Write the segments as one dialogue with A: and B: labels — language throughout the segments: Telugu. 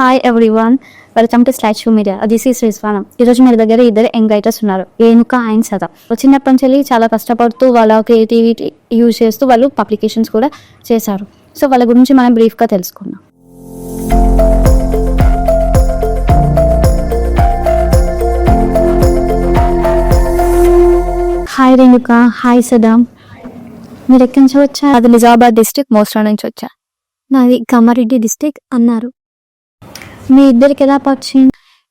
A: Hi everyone welcome to slash media this is రిజ్వానం ఈరోజు మీ దగ్గర ఇద్దరు యంగ్ రైటర్స్ ఉన్నారు. ఏనుక అండ్ సదా. చిన్నప్పటి నుంచి వెళ్ళి చాలా కష్టపడుతూ వాళ్ళ క్రియేటివిటీ యూజ్ చేస్తూ వాళ్ళు పబ్లికేషన్స్ కూడా చేశారు. సో వాళ్ళ గురించి మనం బ్రీఫ్గా తెలుసుకుందాం. హాయ్ రేణుక. హాయ్ సదాం. మీరు ఎక్కడి నుంచి వచ్చా
B: అది నిజామాబాద్ డిస్ట్రిక్ట్ మోస్రా నుంచి వచ్చా.
A: నాది కామారెడ్డి డిస్టిక్ అన్నారు. మీ ఇద్దరికి ఎలా పరిచయం?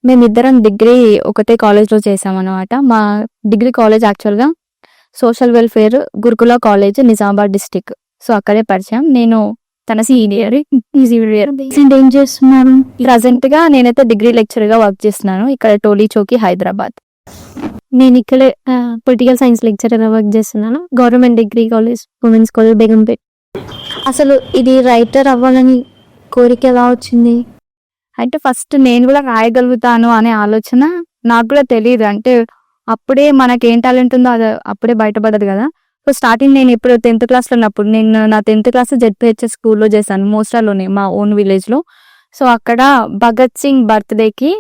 B: మేమిద్దరం డిగ్రీ ఒకటే కాలేజ్లో చేసామన్నమాట మా డిగ్రీ కాలేజ్ యాక్చువల్గా social welfare Gurukula college Nizamabad district. So అక్కడే పరిచయం. నేను తన సీనియర్ సీనియర్.
A: ఏం చేస్తున్నారు?
B: ప్రజెంట్గా నేనైతే డిగ్రీ లెక్చర్గా వర్క్ చేస్తున్నాను. ఇక్కడ టోలీ చౌకి హైదరాబాద్.
A: నేను ఇక్కడే పొలిటికల్ సైన్స్ లెక్చరర్ వర్క్ చేస్తున్నాను. Government degree college women's college Begumpet. అసలు ఇది రైటర్ అవ్వాలని కోరిక ఎలా వచ్చింది?
B: అంటే ఫస్ట్ నేను కూడా రాయగలుగుతాను అనే ఆలోచన నాకు కూడా తెలియదు అంటే అప్పుడే మనకి ఏం టాలెంట్ ఉందో అది అప్పుడే బయటపడదు కదా. సో స్టార్టింగ్ నేను ఇప్పుడు టెన్త్ క్లాస్లో ఉన్నప్పుడు నేను నా టెన్త్ క్లాస్ జెడ్పిహెచ్ఎస్ స్కూల్లో చేశాను మోస్ట్రాలోనే మా ఓన్ విలేజ్లో సో అక్కడ భగత్ సింగ్ బర్త్డేకి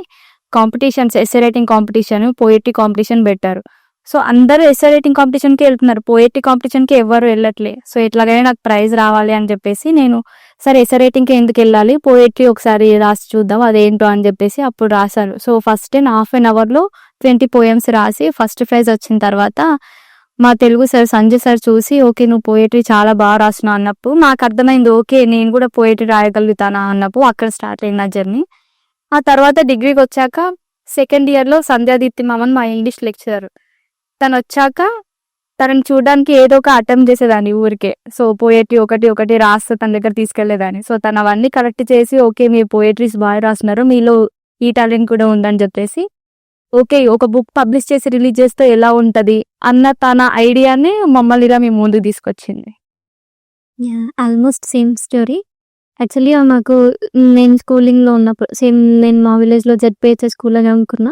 B: competitions essay writing competition poetry competition పెట్టారు. సో అందరూ ఎస్ఏ రైటింగ్ కాంపిటీషన్కి వెళ్తున్నారు. పోయిట్రీ కాంపిటీషన్కి ఎవరు వెళ్ళట్లే. సో ఎట్లాగైనా నాకు ప్రైజ్ రావాలి అని చెప్పేసి నేను సరే ఎస్ఏ ఎందుకు వెళ్ళాలి? పోయిట్రీ ఒకసారి రాసి చూద్దాం అదేంటో అని చెప్పేసి అప్పుడు రాశారు. సో ఫస్ట్ నేను హాఫ్ అన్ అవర్లో ట్వంటీ పోయమ్స్ రాసి ఫస్ట్ ప్రైజ్ వచ్చిన తర్వాత మా తెలుగు సార్ సంజయ్ సార్ చూసి ఓకే నువ్వు పోయేట్రీ చాలా బాగా రాస్తున్నావు అన్నప్పుడు నాకు అర్థమైంది ఓకే నేను కూడా పోయేట్రీ రాయగలుగుతానా అన్నప్పుడు అక్కడ స్టార్ట్ అయింది నా జర్నీ. ఆ తర్వాత డిగ్రీకి వచ్చాక సెకండ్ ఇయర్లో సంధ్యాదీప్తి మామన్ మా ఇంగ్లీష్ లెక్చరర్. తను వచ్చాక తనని చూడడానికి ఏదో ఒక అటెంప్ట్ చేసేదాన్ని ఊరికే. సో పోయేట్రీ ఒకటి ఒకటి రాస్తే తన దగ్గర తీసుకెళ్ళేదాన్ని సో తను అవన్నీ కరెక్ట్ చేసి ఓకే మీ పోయేట్రీస్ బాగా రాస్తున్నారు మీలో ఈ టాలెంట్ కూడా ఉందని చెప్పేసి ఓకే ఒక బుక్ పబ్లిష్ చేసి రిలీజ్ చేస్తే ఎలా ఉంటది అన్న తన ఐడియాని మమ్మల్ని ఇలా మేము ముందు తీసుకొచ్చింది.
A: Almost same story. యాక్చువల్లీ మాకు నేను స్కూలింగ్లో ఉన్నప్పుడు సేమ్ నేను మా విలేజ్లో జెడ్పిహెచ్ఎస్ స్కూల్లో చదువుకున్నా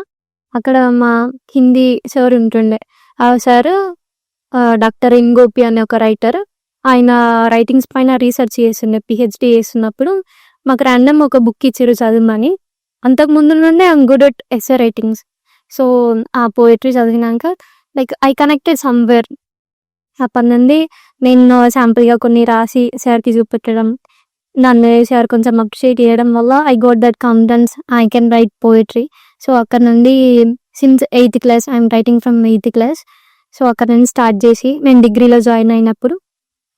A: అక్కడ మా హిందీ సార్ ఉంటుండే. ఆ సార్ డాక్టర్ ఇంగోపి అనే ఒక రైటర్ ఆయన రైటింగ్స్ పైన రీసెర్చ్ చేస్తుండే పిహెచ్డి చేస్తున్నప్పుడు మాకు ర్యాండమ్ ఒక బుక్ ఇచ్చారు చదవమని. అంతకు ముందు నుండే I'm good at essay writings so ఆ పోయిటరీ చదివినాక లైక్ ఐ కనెక్టెడ్ సమ్వేర్ అప్పటి నుండి నేను శాంపుల్గా కొన్ని రాసి సార్కి చూపెట్టడం నన్ను సార్ కొంచెం అప్రిషియేట్ చేయడం వల్ల I got that confidence I can write poetry so అక్కడ నుండి since eighth class I'm writing from eighth class so అక్కడ నుండి స్టార్ట్ చేసి నేను డిగ్రీలో జాయిన్ అయినప్పుడు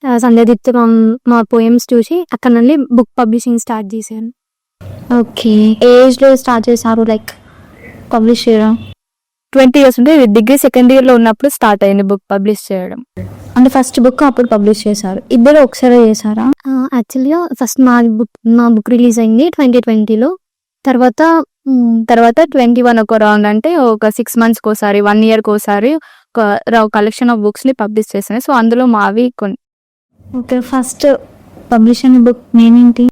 A: ఆ, సంధ్యాదిత్య మా మా పోయమ్స్ చూసి అక్కడ నుండి బుక్ పబ్లిషింగ్ స్టార్ట్ చేశాను. ఓకే. ఏజ్లో స్టార్ట్ చేశారు? లైక్ పబ్లిష్ చేయడం?
B: ట్వంటీ ఇయర్స్ ఉంటే డిగ్రీ సెకండ్ ఇయర్లో ఉన్నప్పుడు స్టార్ట్ అయింది బుక్ పబ్లిష్ చేయడం.
A: అంటే ఫస్ట్ బుక్ అప్పుడు పబ్లిష్ చేశారు. ఇద్దరు ఒకసారి చేశారా? యాక్చువల్గా ఫస్ట్ మా బుక్ మా బుక్ రిలీజ్ అయింది ట్వంటీ ట్వంటీలో. తర్వాత
B: తర్వాత ట్వంటీ వన్ ఒక రౌండ్ అంటే ఒక సిక్స్ మంత్స్ ఒకసారి వన్ ఇయర్ ఒకసారి ఒక కలెక్షన్ ఆఫ్ బుక్స్ని పబ్లిష్ చేసాను సో అందులో మావి కొన్ని.
A: ఓకే ఫస్ట్ పబ్లిష్ అయిన బుక్ నేమ్ ఏంటి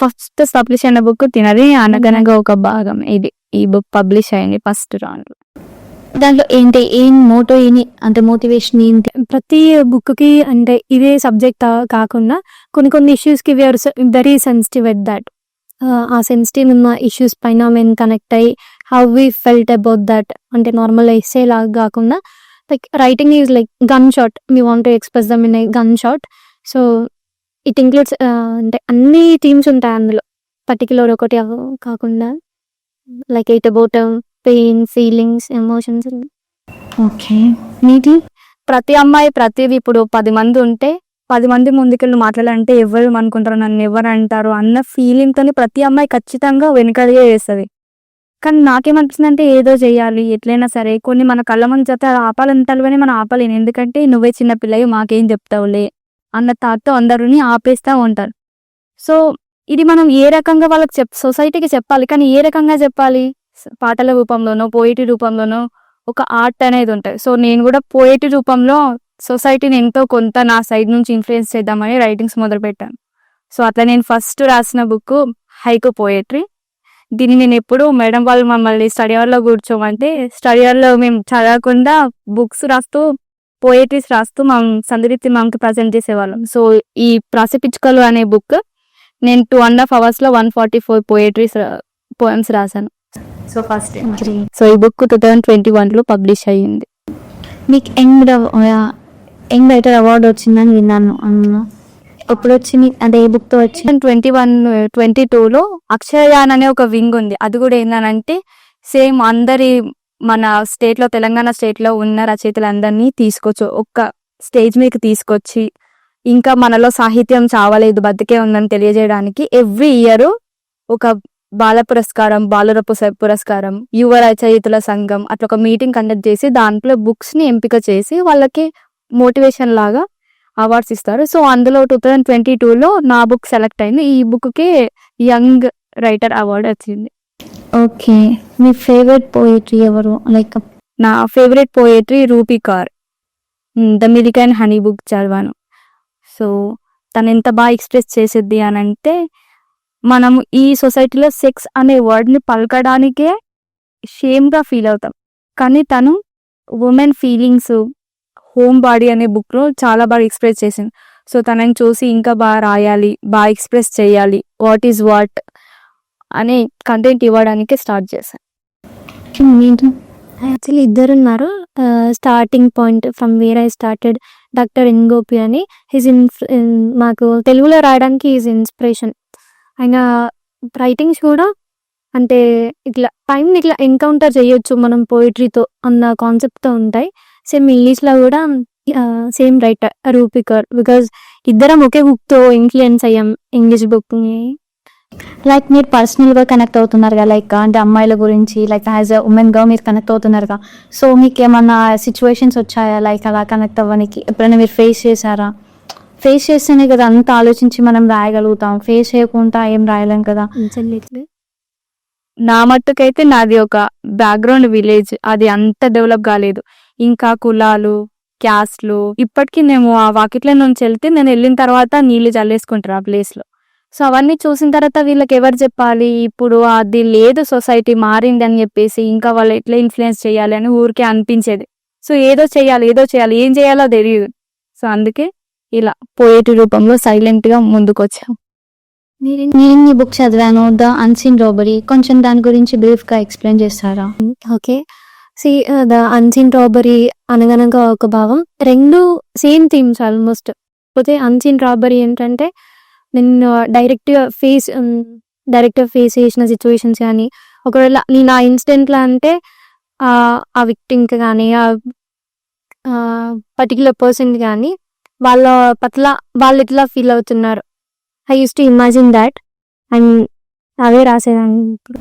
B: ఫస్ట్ పబ్లిష్ అయిన బుక్ తినది అనగనగా ఒక భాగం. ఇది ఈ బుక్ పబ్లిష్ అయింది ఫస్ట్ రౌండ్
A: దాంట్లో ఏంటి ఏం మోటో ఏంటి అంటే మోటివేషన్ ఏంటి?
C: ప్రతి బుక్కి అంటే ఇదే సబ్జెక్ట్ కాకుండా కొన్ని కొన్ని ఇష్యూస్కి we're very sensitive at that ఆ సెన్సిటివ్ ఉన్న ఇష్యూస్ పైన మేము కనెక్ట్ అయ్యి how we felt about that అంటే నార్మల్ ఎస్సే లాగా కాకుండా like writing is like gun shot me want to express them in gun shot so it includes అంటే అన్ని థీమ్స్ ఉంటాయి అందులో. పర్టికులర్ ఒకటి కాకుండా like it about pain feelings emotions
A: okay నీటి
B: ప్రతి అమ్మాయి ప్రతిది ఇప్పుడు పది మంది ఉంటే పది మంది ముందుకెళ్ళి మాట్లాడాలంటే ఎవరు అనుకుంటారు నన్ను ఎవరు అంటారు అన్న ఫీలింగ్ తోని ప్రతి అమ్మాయి ఖచ్చితంగా వెనకడిగే చేస్తుంది కానీ నాకేమనిపిస్తుంది అంటే ఏదో చేయాలి ఎట్లయినా సరే. కొన్ని మన కళ్ళ ముందు చెప్తే అది ఆపాలంటారు మనం ఆపలేను ఎందుకంటే నువ్వే చిన్న పిల్లవి మాకేం చెప్తావులే అన్న థాట్తో అందరిని ఆపేస్తూ ఉంటారు. సో ఇది మనం ఏ రకంగా వాళ్ళకి చెప్ సొసైటీకి చెప్పాలి. కానీ ఏ రకంగా చెప్పాలి? పాటల రూపంలోనో పోయిటి రూపంలోనో ఒక ఆర్ట్ అనేది ఉంటుంది. సో నేను కూడా పోయిటి రూపంలో సొసైటీని ఎంతో కొంత నా సైడ్ నుంచి ఇన్ఫ్లుయెన్స్ చేద్దామని రైటింగ్స్ మొదలుపెట్టాను. సో అట్లా నేను ఫస్ట్ రాసిన బుక్ హైకు పోయట్రీ. దీన్ని నేను ఎప్పుడు మేడం వాళ్ళు మమ్మల్ని స్టడీ అవర్లో కూర్చోమంటే స్టడీ అవర్లో మేము చదవకుండా బుక్స్ రాస్తూ పోయట్రీస్ రాస్తూ మా సందరిత్తి మామకి ప్రజెంట్ చేసేవాళ్ళం. సో ఈ ప్రాసపిచ్చుకలు అనే బుక్ నేను టూ అండ్ హాఫ్ అవర్స్లో one forty four poetries poems రాశాను. సో ఫస్ట్ సో ఈ బుక్ టూ థౌజండ్ ట్వంటీ వన్లో పబ్లిష్ అయ్యింది.
D: మీకు యంగ్ యంగ్ రైటర్ అవార్డు వచ్చిందని విన్నాను అన్న. ఎప్పుడు వచ్చింది అదే ఏ బుక్తో వచ్చింది
B: ట్వంటీ వన్ ట్వంటీ టూలో అక్షరయాన్ అనే ఒక వింగ్ ఉంది. అది కూడా ఏంటంటే సేమ్ అందరి మన స్టేట్లో తెలంగాణ స్టేట్లో ఉన్న రచయితలందరినీ తీసుకొచ్చు ఒక్క స్టేజ్ మీదకి తీసుకొచ్చి ఇంకా మనలో సాహిత్యం చావలేదు బతికే ఉందని తెలియజేయడానికి ఎవ్రీ ఇయర్ ఒక బాల పురస్కారం బాలుర పురస్కారం యువ రచయితల సంఘం అట్లా ఒక మీటింగ్ కండక్ట్ చేసి దాంట్లో బుక్స్ని ఎంపిక చేసి వాళ్ళకి మోటివేషన్ లాగా అవార్డ్స్ ఇస్తారు. సో అందులో టూ థౌజండ్ ట్వంటీ టూలో నా బుక్ సెలెక్ట్ అయింది. ఈ బుక్కి యంగ్ రైటర్ అవార్డు వచ్చింది.
D: ఓకే. మీ ఫేవరెట్ పోయిటరీ ఎవరు? లైక్
B: నా favourite poetry Rupi Kaur. The milk and honey book చదివాను. సో తను ఎంత బాగా ఎక్స్ప్రెస్ చేసేది అని అంటే మనం ఈ సొసైటీలో సెక్స్ అనే వర్డ్ని పలకడానికే షేమ్గా ఫీల్ అవుతాం. కానీ తను ఉమెన్ ఫీలింగ్స్ హోమ్ బాడీ అనే బుక్లో చాలా బాగా ఎక్స్ప్రెస్ చేసింది. సో తనని చూసి ఇంకా బాగా రాయాలి బాగా ఎక్స్ప్రెస్ చేయాలి వాట్ ఈజ్ వాట్ అనే కంటెంట్ ఇవ్వడానికి స్టార్ట్ చేశాను.
A: యాక్చువల్లీ ఇద్దరు ఉన్నారు. Starting point from where I started doctor N Gopi అని. హిజ్ ఇన్ మాకు తెలుగులో రాయడానికి ఈజ్ ఇన్స్పిరేషన్. ఆయన రైటింగ్స్ కూడా అంటే ఇట్లా టైం ఇట్లా ఎన్కౌంటర్ చేయొచ్చు మనం పోయిటరీతో అన్న కాన్సెప్ట్తో ఉంటాయి. సేమ్ ఇంగ్లీష్లో కూడా సేమ్ రైటర్ రూపికర్ బికాజ్ ఇద్దరం ఒకే బుక్తో ఇన్ఫ్లుయెన్స్ అయ్యాం ఇంగ్లీష్ బుక్ని
D: లైక్ మీరు పర్సనల్గా కనెక్ట్ అవుతున్నారు కదా లైక్ అంటే అమ్మాయిల గురించి లైక్ యాజ్ అ ఉమెన్గా మీరు కనెక్ట్ అవుతున్నారు సో మీకు ఏమన్నా సిచ్యువేషన్స్ వచ్చాయా? లైక్ అలా కనెక్ట్ అవ్వడానికి ఎప్పుడైనా మీరు ఫేస్ చేశారా? ఫేస్ చేస్తేనే కదా అంత ఆలోచించి మనం రాయగలుగుతాం. ఫేస్ చేయకుండా ఏం రాయలేం కదా.
B: నా మట్టుకైతే నాది ఒక బ్యాక్గ్రౌండ్ విలేజ్ అది అంత డెవలప్ కాలేదు. ఇంకా కులాలు క్యాస్ట్లు. ఇప్పటికీ మేము ఆ వాకిట్ల నుంచి వెళ్తే నేను వెళ్ళిన తర్వాత నీళ్ళు చల్లేసుకుంటారు ఆ ప్లేస్లో సో అవన్నీ చూసిన తర్వాత వీళ్ళకి ఎవరు చెప్పాలి? ఇప్పుడు అది లేదు సొసైటీ మారింది అని చెప్పేసి ఇంకా వాళ్ళు ఎట్లా ఇన్ఫ్లుయెన్స్ చేయాలి అని ఊరికే అనిపించేది. సో ఏదో చేయాలి ఏదో చేయాలి ఏం చేయాలో తెలియదు. సో అందుకే ఇలా పోయేటి రూపంలో సైలెంట్గా ముందుకు వచ్చాం
D: నేను ఈ బుక్ చదివాను ద అన్సీన్ రాబరీ కొంచెం దాని గురించి బ్రీఫ్గా ఎక్స్ప్లెయిన్ చేస్తారా?
A: Okay. See the unseen robbery అనగనగా ఒక భావం రెండు సేమ్ థీమ్స్ ఆల్మోస్ట్ పోతే అన్సీన్ రాబరీ ఏంటంటే నేను డైరెక్ట్గా ఫేస్ డైరెక్ట్గా ఫేస్ చేసిన సిచ్యువేషన్స్ కానీ ఒకవేళ నేను ఆ ఇన్సిడెంట్లో అంటే ఆ ఆ విక్టింకి కానీ ఆ పర్టికులర్ పర్సన్ కానీ వాళ్ళ పట్ల వాళ్ళు ఎట్లా ఫీల్ అవుతున్నారు I use to imagine that and అవే రాసేదాన్ని ఇప్పుడు.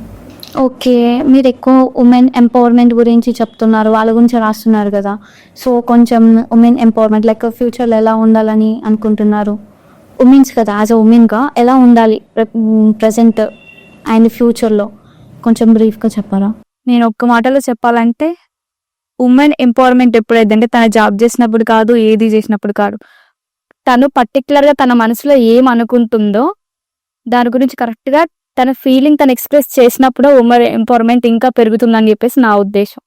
D: ఓకే మీరు ఎక్కువ ఉమెన్ ఎంపవర్మెంట్ గురించి చెప్తున్నారు వాళ్ళ గురించి రాస్తున్నారు కదా. సో కొంచెం ఉమెన్ ఎంపవర్మెంట్ లైక్ ఫ్యూచర్లో ఎలా ఉండాలని అనుకుంటున్నారు? ఉమెన్స్ కదా యాజ్ అ ఉమెన్గా ఎలా ఉండాలి ప్రజెంట్ అండ్ ఫ్యూచర్లో? కొంచెం బ్రీఫ్గా చెప్పారా?
B: నేను ఒక్క మాటలో చెప్పాలంటే ఉమెన్ ఎంపవర్మెంట్ ఎప్పుడైతే అంటే తన జాబ్ చేసినప్పుడు కాదు ఏది చేసినప్పుడు కాదు. తను పర్టికులర్గా తన మనసులో ఏం అనుకుంటుందో దాని గురించి కరెక్ట్గా తన ఫీలింగ్ తను ఎక్స్ప్రెస్ చేసినప్పుడు ఉమెన్ ఎంపవర్మెంట్ ఇంకా పెరుగుతుందని చెప్పేసి నా ఉద్దేశం.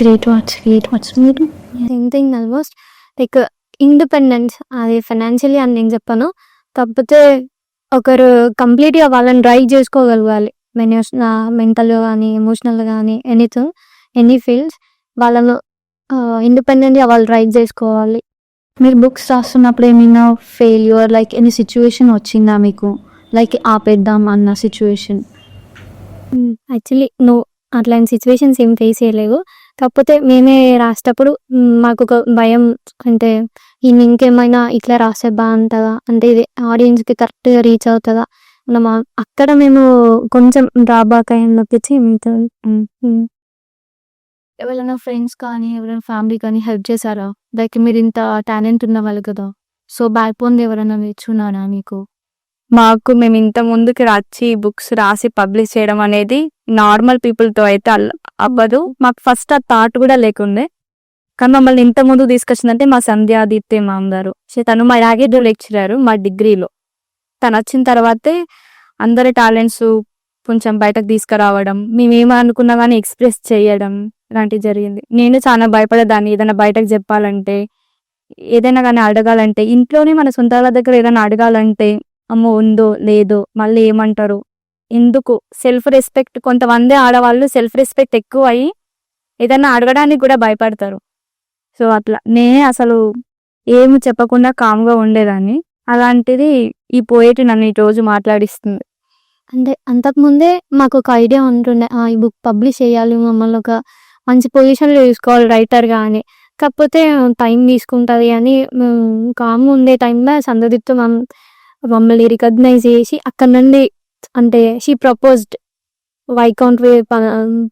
D: గ్రేట్ వాట్స్ గ్రేట్ వాట్స్ మీరు
A: same thing almost like independence అది ఫైనాన్షియలీ అని నేను చెప్పాను. కాకపోతే ఒకరు కంప్లీట్గా వాళ్ళని డ్రైవ్ చేసుకోగలగాలి. మెంటల్గా కానీ ఎమోషనల్గా కానీ ఎనీథింగ్ ఎనీ ఫీల్డ్స్ వాళ్ళను ఇండిపెండెంట్గా వాళ్ళు డ్రైవ్ చేసుకోవాలి.
D: మీరు బుక్స్ రాస్తున్నప్పుడు ఏమైనా ఫెయిల్యూర్ లైక్ ఎనీ సిచ్యువేషన్ వచ్చిందా మీకు? లైక్ ఆపేద్దాం అన్న సిచ్యువేషన్
A: యాక్చువల్లీ నో అట్లాంటి సిచ్యువేషన్స్ ఏం ఫేస్ చేయలేవు కాకపోతే మేమే రాసేటప్పుడు మ్, మాకు ఒక భయం అంటే ఈయన ఇంకేమైనా ఇట్లా రాస్తే బాగుంటుందా అంటే ఇది ఆడియన్స్కి కరెక్ట్గా రీచ్ అవుతుందా? మనం ఆ- అక్కడ మేము కొంచెం డ్రాబ్యాక్ అయ్యి
B: ఎవరైనా ఫ్రెండ్స్ కానీ ఎవరైనా ఫ్యామిలీ కానీ హెల్ప్ చేశారా? లైక్ మీరు ఇంత టాలెంట్ ఉన్న వాళ్ళు కదా. సో బ్యాక్ బోన్ ఎవరైనా నేర్చుకున్నారా మీకు? మాకు మేము ఇంత ముందుకి వచ్చి బుక్స్ రాసి పబ్లిష్ చేయడం అనేది నార్మల్ పీపుల్తో అయితే అవ్వదు. మాకు ఫస్ట్ ఆ థాట్ కూడా లేకుండే. కానీ మమ్మల్ని ఇంత ముందు తీసుకొచ్చిందంటే మా సంధ్యాదిత్య మామ్ గారు. తను మా యాగేజ్ లెక్చరర్ మా డిగ్రీలో. తను వచ్చిన తర్వాతే అందరి టాలెంట్స్ కొంచెం బయటకు తీసుకురావడం మేము ఏమనుకున్నా కానీ ఎక్స్ప్రెస్ చేయడం ఇలాంటివి జరిగింది. నేను చాలా భయపడేదాన్ని. ఏదైనా బయటకు చెప్పాలంటే ఏదైనా కానీ అడగాలంటే ఇంట్లోనే మన సొంత వాళ్ళ దగ్గర ఏదైనా అడగాలంటే అమ్మో ఉందో లేదో మళ్ళీ ఏమంటారు? ఎందుకు? సెల్ఫ్ రెస్పెక్ట్ కొంతమంది ఆడవాళ్ళు సెల్ఫ్ రెస్పెక్ట్ ఎక్కువ అయ్యి ఏదైనా అడగడానికి కూడా భయపడతారు. సో అట్లా నేనే అసలు ఏమి చెప్పకుండా కామ్గా ఉండేదాన్ని. అలాంటిది ఈ పోయేటి నన్ను ఈ రోజు మాట్లాడిస్తుంది.
A: అంటే అంతకుముందే మాకు ఒక ఐడియా ఉంటుండే ఈ బుక్ పబ్లిష్ చేయాలి మమ్మల్ని ఒక మంచి పొజిషన్లో చూసుకోవాలి రైటర్గా అని. కాకపోతే టైం తీసుకుంటుంది అని కామ్ ఉండే టైంలో సందదిత్తో మనం మమ్మల్ని రికగ్నైజ్ చేసి అక్కడ నుండి అంటే she proposed why can't we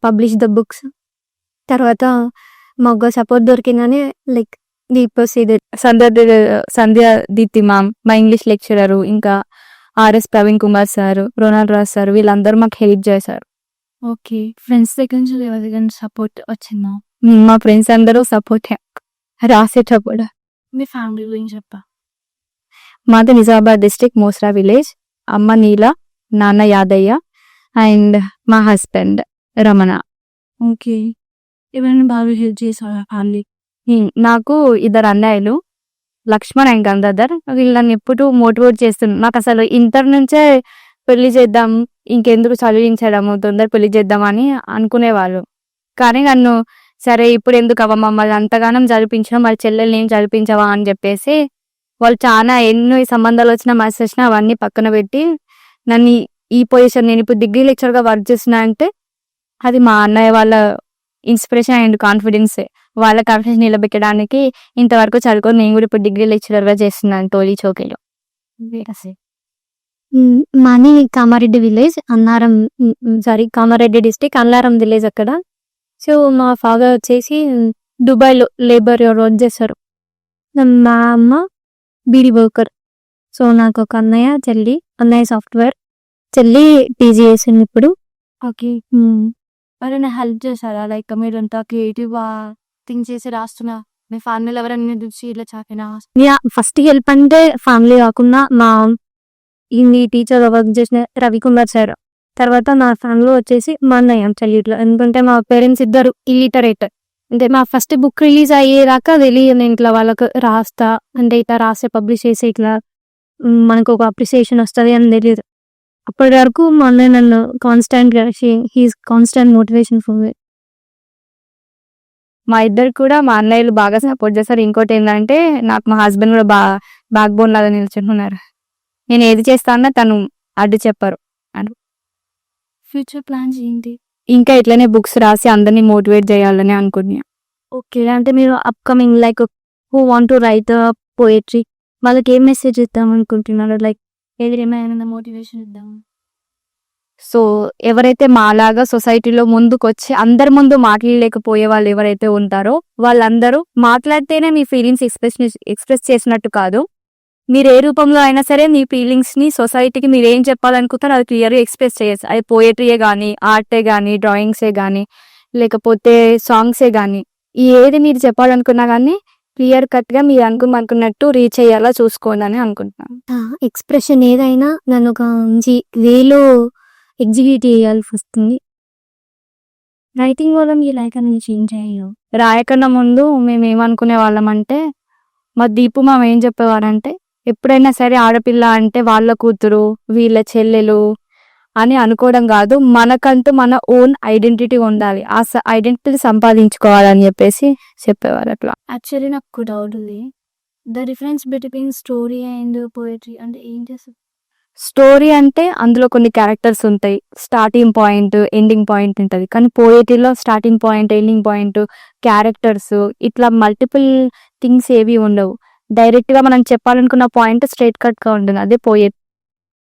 A: publish the books తర్వాత మాకు సపోర్ట్ దొరికిందని like the proceed
B: Sandhya Sandhya Deepti ma'am మా ఇంగ్లీష్ లెక్చరరు ఇంకా R S Praveen Kumar sir Ronald Raj sir వీళ్ళందరూ మాకు హెల్ప్ చేశారు.
C: ఓకే ఫ్రెండ్స్ దగ్గర నుంచి ఎవరి దగ్గర సపోర్ట్ వచ్చిందా?
B: మా ఫ్రెండ్స్ అందరూ సపోర్ట్ రాసేటప్పుడు.
C: మీ ఫ్యామిలీ గురించి చెప్పా.
B: మాది నిజామాబాద్ డిస్టిక్ మోస్రా విలేజ్. అమ్మ నీల నాన్న యాదయ్య అండ్ మా హస్బెండ్ రమణ.
C: ఓకే. ఎవరైనా బాగా హెల్ప్ చేసారా ఫ్యామిలీ?
B: నాకు ఇద్దరు అన్నయ్యలు లక్ష్మణ్ అండ్ గంగాధర్. వీళ్ళని ఎప్పుడు మోటివేట్ చేస్తున్నారు నాకు అసలు ఇంటర్ నుంచే పెళ్ళి చేద్దాం ఇంకెందుకు చదివించడము తొందర పెళ్ళి చేద్దామని అనుకునేవాళ్ళు. కానీ నన్ను సరే ఇప్పుడు ఎందుకు అవ్వ మమ్మల్ని అంతగానం చదివించడం వాళ్ళ చెల్లెల్ని ఏం చదివించవా అని చెప్పేసి వాళ్ళు చాలా ఎన్నో సంబంధాలు వచ్చినా మస్తు వచ్చినా అవన్నీ పక్కన పెట్టి నన్ను ఈ- ఈ పొజిషన్ నేను ఇప్పుడు డిగ్రీ లెక్చర్గా వర్క్ చేస్తున్నా అంటే అది మా అన్నయ్య వాళ్ళ ఇన్స్పిరేషన్ అండ్ కాన్ఫిడెన్స్ వాళ్ళ కాన్ఫిడెన్స్ నిలబెట్టడానికి ఇంతవరకు చదువుకొని నేను కూడా ఇప్పుడు డిగ్రీ లెక్చరర్గా చేస్తున్నాను టోలీ చౌకీలో.
A: మాని Kamareddy village Annaram sorry Kamareddy district Annaram village అక్కడ. సో మా ఫాదర్ వచ్చేసి దుబాయ్లో లేబర్ వర్క్ చేస్తారు. మా అమ్మ బీడీ వర్కర్. సో నాకు ఒక అన్నయ్య చెల్లి. అన్నయ్య సాఫ్ట్వేర్. చెల్లి పీజీ చేసింది ఇప్పుడు
C: ఓకే. ఎవరైనా హెల్ప్ చేశారా? లైక్ మీరు అంత క్రియేటివ్ థింక్ చేసి రాస్తున్నా. మీ ఫ్యామిలీలో ఎవరైనా చూసి ఇట్లా చాకినా?
A: ఫస్ట్ హెల్ప్ అంటే ఫ్యామిలీ కాకుండా మా హిందీ టీచర్ వర్క్ చేసిన రవికుమార్ సార్. తర్వాత నా ఫ్యామిలీ వచ్చేసి మా అన్నయ్య చెల్లిట్లో ఎందుకంటే మా పేరెంట్స్ ఇద్దరు ఇలిటరేట్ అంటే మా ఫస్ట్ బుక్ రిలీజ్ అయ్యేదాకా తెలియదు నేను ఇట్లా వాళ్ళకు రాస్తా అంటే ఇట్లా రాస్తే పబ్లిష్ చేసి ఇట్లా మనకు ఒక అప్రిసియేషన్ వస్తుంది అని తెలియదు. అప్పటి వరకు మా అన్నయ్య నన్ను constant he's constant motivation for me
B: మా ఇద్దరు కూడా మా అన్నయ్యలు బాగా సపోర్ట్ చేస్తారు. ఇంకోటి ఏంటంటే నాకు మా హస్బెండ్ కూడా బా బ్యాక్ బోన్ లాగా నిల్చుంటున్నారు. నేను ఏది చేస్తానో తను అడ్డు చెప్పారు.
C: ఫ్యూచర్ ప్లాన్స్ ఏంటి?
B: ఇంకా ఇట్లనే బుక్స్ రాసి అందరినీ మోటివేట్ చేయాలని అనుకున్నా.
A: ఓకే అంటే మీరు upcoming like who want to write poetry వాళ్ళకి ఏం మెసేజ్ ఇద్దాం అనుకుంటున్నారు? లైక్
C: ఏమైనా మోటివేషన్ ఇద్దాం?
B: సో ఎవరైతే మాలాగా సొసైటీలో ముందుకు వచ్చి అందరి ముందు మాట్లాడలేకపోయే వాళ్ళు ఎవరైతే ఉంటారో వాళ్ళందరూ మాట్లాడితేనే మీ ఫీలింగ్స్ ఎక్స్ప్రెస్ ఎక్స్ప్రెస్ చేసినట్టు కాదు. మీరు ఏ రూపంలో అయినా సరే మీ ఫీలింగ్స్ని సొసైటీకి మీరు ఏం చెప్పాలనుకుంటారో అది క్లియర్గా ఎక్స్ప్రెస్ చేయొచ్చు అది పోయట్రీయే కానీ ఆర్టే కానీ డ్రాయింగ్సే కానీ లేకపోతే సాంగ్సే కానీ ఈ ఏది మీరు చెప్పాలనుకున్నా కానీ క్లియర్ కట్గా మీరు అనుకుని అనుకున్నట్టు రీచ్ అయ్యేలా చూసుకోండి అని అనుకుంటున్నాను.
A: ఎక్స్ప్రెషన్ ఏదైనా నన్ను ఒక మంచి వేలో ఎగ్జిక్యూట్ చేయాల్సి వస్తుంది రైటింగ్ వల్ల మీ లైక్ అనేది చేంజ్ అయ్యారు
B: రాయకన్నా ముందు మేము ఏమనుకునే వాళ్ళం అంటే మా దీపు మామ ఏం చెప్పేవారంటే ఎప్పుడైనా సరే ఆడపిల్ల అంటే వాళ్ళ కూతురు వీళ్ళ చెల్లెలు అని అనుకోవడం కాదు. మనకంటూ మన ఓన్ ఐడెంటిటీ ఉండాలి. ఆ ఐడెంటిటీ సంపాదించుకోవాలని చెప్పేసి చెప్పేవారు అట్లా.
C: యాక్చువల్లీ నాకు డౌట్ ఉంది. The difference between story and poetry అంటే ఏంటి అసలు
B: స్టోరీ అంటే అందులో కొన్ని క్యారెక్టర్స్ ఉంటాయి. స్టార్టింగ్ పాయింట్ ఎండింగ్ పాయింట్ ఉంటుంది. కానీ పోయేటీలో starting point ending point characters ఇట్లా మల్టిపుల్ థింగ్స్ ఏవి ఉండవు. డైరెక్ట్గా మనం చెప్పాలనుకున్న పాయింట్ స్ట్రైట్ కట్గా ఉంటుంది. అదే పోయే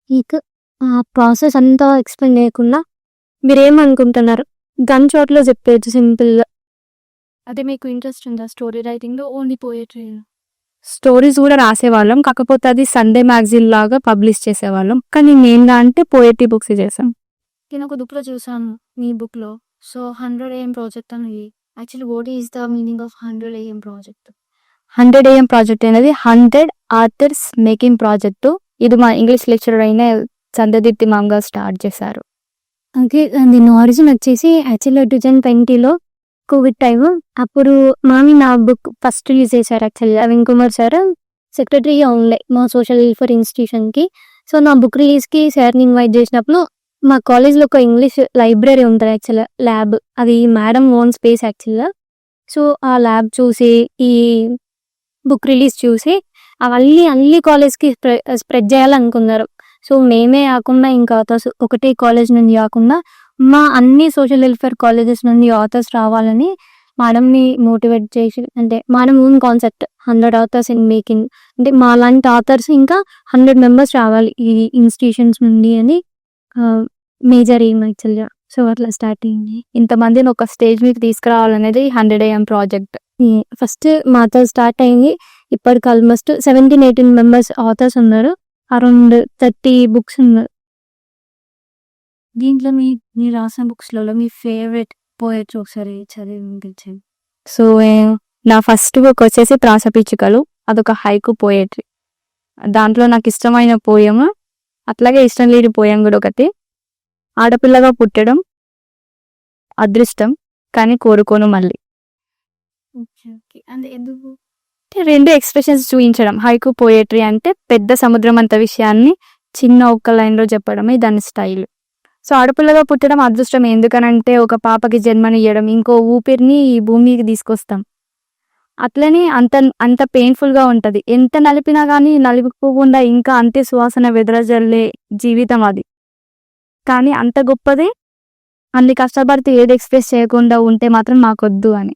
A: మీకు ఆ ప్రాసెస్ అంతా ఎక్స్ప్లెయిన్ చేయకుండా మీరు ఏమనుకుంటున్నారు గన్ షాట్లో చెప్పేది సింపుల్గా
C: అదే మీకు ఇంట్రెస్ట్ ఉందా? స్టోరీ రైటింగ్లో ఓన్లీ పోయట్రీ
B: స్టోరీస్ కూడా రాసేవాళ్ళం. కాకపోతే అది సండే మ్యాగజైన్ లాగా పబ్లిష్ చేసేవాళ్ళం. కానీ మెయిన్గా అంటే పోయట్రీ బుక్స్ చేసాం
C: నేను ఒక బుక్లో చూసాను మీ బుక్లో సో హండ్రెడ్ ఏఎం ప్రాజెక్ట్ అనేది actually what is the meaning of hundred AM project?
B: Hundred AM project అనేది హండ్రెడ్ ఆర్థర్స్ మేకింగ్ ప్రాజెక్టు. ఇది మా ఇంగ్లీష్ లెక్చరర్ అయిన చంద్రదీప్తి మామ్ గారు స్టార్ట్ చేశారు.
A: ఓకే దీని ఆరిజిన్ వచ్చేసి యాక్చువల్లీ టూ థౌజండ్ ట్వంటీలో కోవిడ్ టైం అప్పుడు మామి నా బుక్ ఫస్ట్ యూజ్ చేశారు యాక్చువల్లీ అవిన్ కుమార్ సార్. సెక్రటరీగా ఉండే మా సోషల్ వెల్ఫేర్ ఇన్స్టిట్యూషన్కి సో నా బుక్ రిలీజ్కి సార్ని ఇన్వైట్ చేసినప్పుడు మా కాలేజ్లో ఒక ఇంగ్లీష్ లైబ్రరీ ఉంటుంది యాక్చువల్గా ల్యాబ్. అది మేడం ఓన్ స్పేస్ యాక్చువల్గా సో ఆ ల్యాబ్ చూసి ఈ బుక్ రిలీజ్ చూసి అవన్నీ అన్ని కాలేజ్కి స్ప్రె స్ప్రెడ్ చేయాలనుకున్నారు. సో మేమే కాకుండా ఇంకా ఆథర్స్ ఒకటే కాలేజ్ నుండి కాకుండా మా అన్ని సోషల్ వెల్ఫేర్ కాలేజెస్ నుండి ఆథర్స్ రావాలని మేడంని మోటివేట్ చేసి అంటే madam own concept hundred authors in making. అంటే మా లాంటి ఆథర్స్ ఇంకా హండ్రెడ్ మెంబర్స్ రావాలి ఈ ఇన్స్టిట్యూషన్స్ నుండి అని మేజర్ ఏం యాక్చువల్గా. సో అట్లా స్టార్ట్ అయింది.
B: ఇంతమందిని ఒక స్టేజ్ మీకు తీసుకురావాలనేది హండ్రెడ్ ఏఎం ప్రాజెక్ట్.
A: ఫస్ట్ మాతో స్టార్ట్ అయింది ఇప్పటికి almost seventeen eighteen members authors ఉన్నారు. అరౌండ్ థర్టీ బుక్స్ ఉన్నారు.
C: దీంట్లో మీ మీ రాసిన బుక్స్లలో మీ ఫేవరెట్ పోయట్రీ ఒకసారి చదివి వినిపించండి.
B: సో నా ఫస్ట్ బుక్ వచ్చేసి త్రాస పిచ్చుకలు అదొక హైకు పోయేట్రీ దాంట్లో నాకు ఇష్టమైన పోయం అట్లాగే ఇష్టం లేని పోయం కూడా ఒకటి. ఆడపిల్లగా పుట్టడం అదృష్టం కానీ కోరుకోను మళ్ళీ.
C: అంటే ఎందుకు?
B: అంటే రెండు ఎక్స్ప్రెషన్స్ చూపించడం. హైకు పోయేట్రీ అంటే పెద్ద సముద్రం అంత విషయాన్ని చిన్న ఒక్క లైన్లో చెప్పడమే దాని స్టైల్. సో ఆడపిల్లగా పుట్టడం అదృష్టం. ఎందుకనంటే ఒక పాపకి జన్మనియ్యడం ఇంకో ఊపిరిని ఈ భూమికి తీసుకొస్తాం. అట్లనే అంత అంత పెయిన్ఫుల్గా ఉంటుంది. ఎంత నలిపినా కానీ నలిపిపోకుండా ఇంకా అంతే సువాసన వెదరజల్లే జీవితం అది. కానీ అంత గొప్పదే. అన్ని కష్టపడితే ఏది ఎక్స్ప్రెస్ చేయకుండా ఉంటే మాత్రం మాకొద్దు అని.